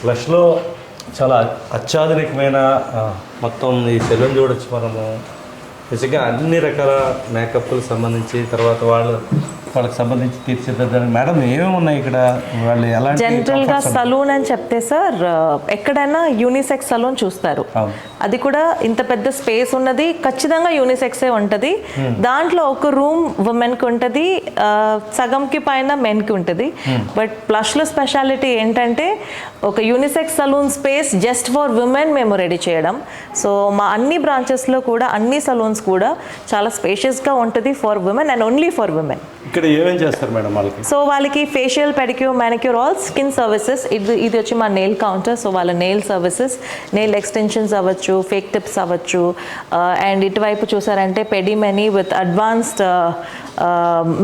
ఫ్లష్లో చాలా అత్యాధునికమైన మొత్తం ఈ సెలూన్ చూడొచ్చు మనము. నిజంగా అన్ని రకాల మేకప్లకు సంబంధించి తర్వాత వాళ్ళు వాళ్ళకి సంబంధించి తీర్చిదిద్దడానికి. మేడం ఏమేమి ఉన్నాయి ఇక్కడ? వాళ్ళు ఎలాంటి జనరల్గా? సలూన్ అని చెప్తే సార్ ఎక్కడైనా యూనిసెక్స్ సలూన్ చూస్తారు. అది కూడా ఇంత పెద్ద స్పేస్ ఉన్నది ఖచ్చితంగా యూనిసెక్సే ఉంటుంది. దాంట్లో ఒక రూమ్ ఉమెన్కి ఉంటుంది సగంకి పైన మెన్కి ఉంటుంది. బట్ ప్లస్లో స్పెషాలిటీ ఏంటంటే ఒక unisex salon space just for women మేము రెడీ చేయడం. సో మా అన్ని బ్రాంచెస్లో కూడా అన్ని సలూన్స్ కూడా చాలా స్పేషియస్గా ఉంటుంది for women and only for women ఇక్కడ ఏమేం చేస్తారు మేడం వాళ్ళకి? సో వాళ్ళకి facial pedicure manicure all skin services ఇది ఇది వచ్చి మా నెయిల్ కౌంటర్ సో వాళ్ళ నెయిల్ సర్వీసెస్ నెయిల్ ఎక్స్టెన్షన్స్ అవ్వచ్చు ఫేక్ టిప్స్ అవ్వచ్చు. Uh, అండ్ ఇటువైపు చూసారంటే పెడిమెనీ విత్ అడ్వాన్స్డ్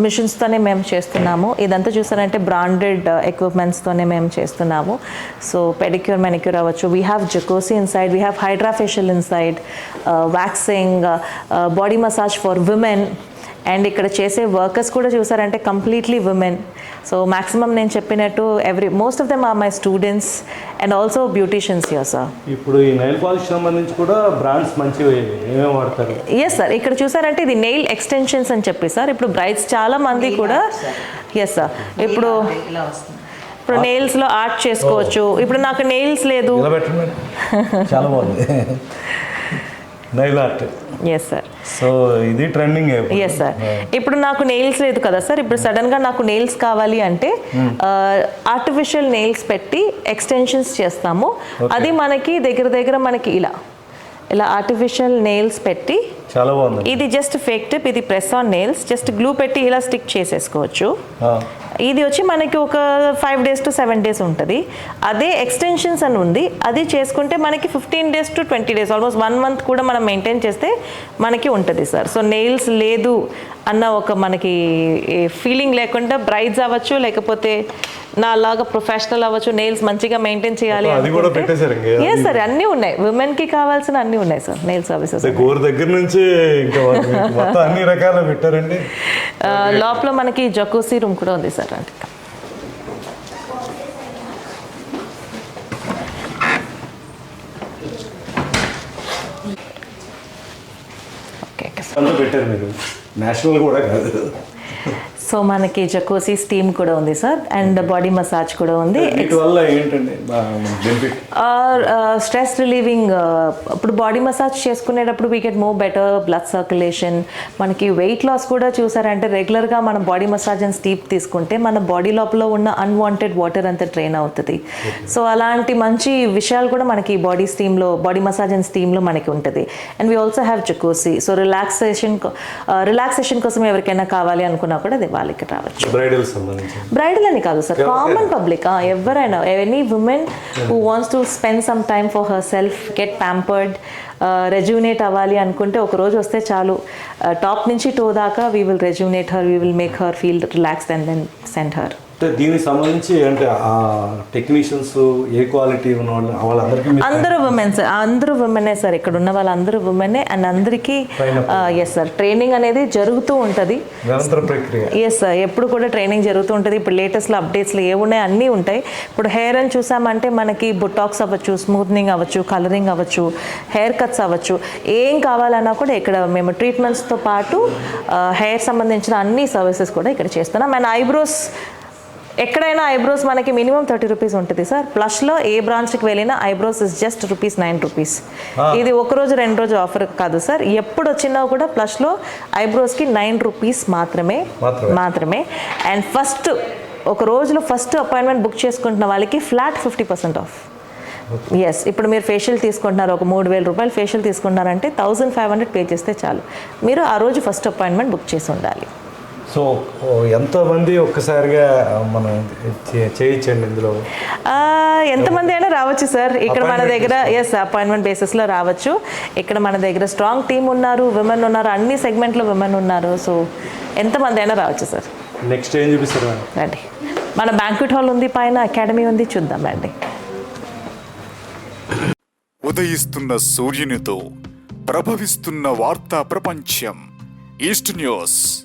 మిషన్స్తోనే మేము చేస్తున్నాము. ఇదంతా చూసారంటే బ్రాండెడ్ ఎక్విప్మెంట్స్తోనే మేము చేస్తున్నాము. సో పెడిక్యూర్ మెనిక్యూర్ అవ్వచ్చు. We have jacuzzi inside we have hydra facial inside waxing body massage for women and ఇక్కడ చేసే వర్కర్స్ కూడా చూసారంటే కంప్లీట్లీ ఉమెన్ సో మాక్సిమం నేను చెప్పినట్టు every most of them are my students and also beauticians here sir ఇప్పుడు ఈ Nile polish సంబంధించి కూడా బ్రాండ్స్ మంచివి ఏమేమి వాడతారు? ఎస్ సార్ ఇక్కడ చూసారంటే ఇది నెయిల్ ఎక్స్టెన్షన్స్ అని చెప్పి సార్ ఇప్పుడు బ్రైడ్స్ చాలా మంది కూడా ఎస్ సార్ ఇప్పుడు ఇప్పుడు నెయిల్స్లో ఆర్ట్ చేసుకోవచ్చు. ఇప్పుడు నాకు నెయిల్స్ లేదు. చాలా బాగుంది. Nail art yes sir so ఇది ట్రెండింగ్ ఎస్ సార్ ఇప్పుడు నాకు నెయిల్స్ లేదు కదా సార్ ఇప్పుడు సడన్గా నాకు నెయిల్స్ కావాలి అంటే ఆర్టిఫిషియల్ నెయిల్స్ పెట్టి ఎక్స్టెన్షన్స్ చేస్తాము. అది మనకి దగ్గర దగ్గర మనకి ఇలా ఇలా ఆర్టిఫిషియల్ నెయిల్స్ పెట్టి చాలా బాగుంది. ఇది జస్ట్ ఫేక్ టిప్ ఇది press on nails just glue పెట్టి ఇలా స్టిక్ చేసేసుకోవచ్చు. ఇది వచ్చి మనకి ఒక five days to seven days ఉంటుంది. అదే ఎక్స్టెన్షన్స్ అని ఉంది. అది చేసుకుంటే మనకి fifteen days to twenty days almost one month కూడా మనం మెయింటైన్ చేస్తే మనకి ఉంటుంది సార్. సో నెయిల్స్ లేదు అన్న ఒక మనకి ఫీలింగ్ లేకుండా బ్రైడ్స్ అవ్వచ్చు లేకపోతే నా లాగా ప్రొఫెషనల్ అవ్వచ్చు నెయిల్స్ మంచిగా మెయింటైన్ చేయాలి అది కూడా పెట్టేశారు ఇంకా. ఎస్ సార్ అన్నీ ఉన్నాయి. ఉమెన్కి కావాల్సిన అన్నీ ఉన్నాయి సార్ నెయిల్ సర్వీసెస్ గోరు దగ్గర నుంచి అన్ని రకాల పెట్టారండి. లోపల మనకి జకూసీ రూమ్ కూడా ఉంది సార్ అంటే. ఓకే పెట్టారు మీరు. నేషనల్ కూడా కాదు సో మనకి జకోసీ స్టీమ్ కూడా ఉంది సార్ అండ్ బాడీ మసాజ్ కూడా ఉంది. స్ట్రెస్ రిలీవింగ్ ఇప్పుడు బాడీ మసాజ్ చేసుకునేటప్పుడు we get more better blood circulation మనకి వెయిట్ లాస్ కూడా చూసారంటే రెగ్యులర్గా మనం బాడీ మసాజ్ అండ్ స్టీప్ తీసుకుంటే మన బాడీ లోపల ఉన్న అన్వాంటెడ్ వాటర్ అంతా ట్రైన్ అవుతుంది. సో అలాంటి మంచి విషయాలు కూడా మనకి బాడీ స్టీమ్లో బాడీ మసాజ్ అండ్ స్టీమ్లో మనకి ఉంటుంది. And we also have jacuzzi so relaxation relaxation కోసం ఎవరికైనా కావాలి అనుకున్నా కూడా అది వాళ్ళకి రావచ్చు. బ్రైడల్ అని కాదు సార్ కామన్ పబ్లిక్ ఎవరైనా any women who wants to spend some time for herself get pampered rejuvenate అవ్వాలి అనుకుంటే ఒక రోజు వస్తే చాలు. టాప్ నుంచి టో దాకా we will rejuvenate her we will make her feel relaxed and then send her అంటే దీనికి సంబంధించి అంటే ఆ టెక్నీషియన్స్ ఏ క్వాలిటీ ఉన్న వాళ్ళు వాళ్ళందరికీ అందరూ ఉమెన్ సార్ అందరూ ఉమెనే సార్ ఇక్కడ ఉన్న వాళ్ళందరూ ఉమెనే అండ్ అందరికీ ఎస్ సార్ ట్రైనింగ్ అనేది జరుగుతూ ఉంటుంది. నిరంతర ప్రక్రియ. ఎస్ సార్ ఎప్పుడు కూడా ట్రైనింగ్ జరుగుతూ ఉంటుంది. ఇప్పుడు లేటెస్ట్లో అప్డేట్స్లో ఏ ఉన్నాయి? అన్నీ ఉంటాయి. ఇప్పుడు హెయిర్ అని చూసామంటే మనకి బుటాక్స్ అవ్వచ్చు స్మూత్నింగ్ అవ్వచ్చు కలరింగ్ అవ్వచ్చు హెయిర్ కట్స్ అవ్వచ్చు. ఏం కావాలన్నా కూడా ఇక్కడ మేము ట్రీట్మెంట్స్తో పాటు హెయిర్ సంబంధించిన అన్ని సర్వీసెస్ కూడా ఇక్కడ చేస్తున్నాం. అండ్ ఐబ్రోస్ ఎక్కడైనా ఐబ్రోస్ మనకి మినిమం థర్టీ రూపీస్ ఉంటుంది సార్. ప్లస్లో ఏ బ్రాంచ్కి వెళ్ళినా eyebrows is just rupees nine rupees ఇది ఒక రోజు రెండు రోజు ఆఫర్ కాదు సార్. ఎప్పుడు వచ్చినా కూడా ప్లస్లో ఐబ్రోస్కి నైన్ రూపీస్ మాత్రమే మాత్రమే. అండ్ ఫస్ట్ ఒక రోజులో ఫస్ట్ అపాయింట్మెంట్ బుక్ చేసుకుంటున్న వాళ్ళకి flat fifty percent off yes ఇప్పుడు మీరు ఫేషియల్ తీసుకుంటున్నారు ఒక మూడు వేల రూపాయలు ఫేషియల్ తీసుకుంటున్నారంటే థౌజండ్ ఫైవ్ హండ్రెడ్ పే చేస్తే చాలు. మీరు ఆ రోజు ఫస్ట్ అపాయింట్మెంట్ బుక్ చేసి ఉండాలి. సో ఎంతమంది ఒక్కసారిగా మనం చే- చేయించండి ఇందులో? ఎంతమంది అయినా రావచ్చు సార్. ఇక్కడ మన దగ్గర ఎస్ అపాయింట్మెంట్ బేసిస్లో రావచ్చు. ఇక్కడ మన దగ్గర స్ట్రాంగ్ టీమ్ ఉన్నారు విమెన్ ఉన్నారు అన్ని సెగ్మెంట్లో విమెన్ ఉన్నారు. సో ఎంతమంది అయినా రావచ్చు సార్. నెక్స్ట్ ఏం చూపిస్తారు రండి. మన బ్యాంక్వెట్ హాల్ ఉంది పైన అకాడమీ ఉంది చూద్దాం రండి. ఉదయిస్తున్న సూర్యునితో ప్రభవిస్తున్న వార్తా ప్రపంచం ఈస్ట్ న్యూస్